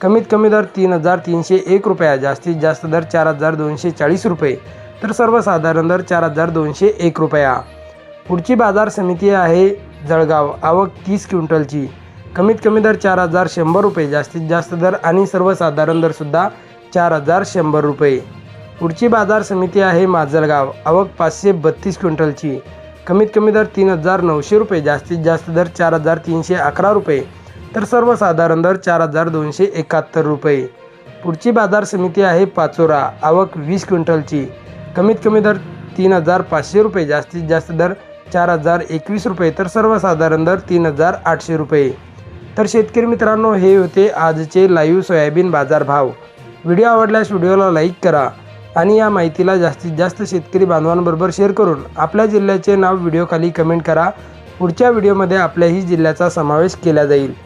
कमीत कमी दर तीन हजार तीनशे एक रुपया जास्तीत जास्त दर चार हजार दोनशे चाळीस रुपये तर सर्वसाधारण दर चार हजार दोनशे एक रुपया. पुढची बाजार समिती आहे जळगाव आवक तीस क्विंटलची. कमीत कमी दर चार हजार शंभर रुपये जास्तीत जास्त दर आणि सर्वसाधारण दरसुद्धा चार हजार शंभर रुपये. पुढची बाजार समिती आहे माजलगाव आवक पाचशे बत्तीस क्विंटलची. कमीत कमी दर तीन हजार नऊशे रुपये जास्तीत जास्त दर चार हजार तीनशे अकरा रुपये तर सर्वसाधारण दर चार हजार दोनशे एकाहत्तर रुपये. पुढची बाजार समिती आहे पाचोरा. आवक वीस क्विंटलची. कमीत कमी दर तीन हजार पाचशे रुपये. जास्तीत जास्त दर चार हजार एकवीस रुपये. तर सर्वसाधारण दर तीन हजार आठशे रुपये. तर शेतकरी मित्रांनो हे होते आजचे लाईव्ह सोयाबीन बाजार भाव व्हिडिओ आवडल्यास व्हिडिओला लाईक करा आणि या माहितीला जास्तीत जास्त शेतकरी बांधवांबरोबर शेअर करून आपल्या जिल्ह्याचे नाव व्हिडिओखाली कमेंट करा. पुढच्या व्हिडिओमध्ये आपल्याही जिल्ह्याचा समावेश केला जाईल.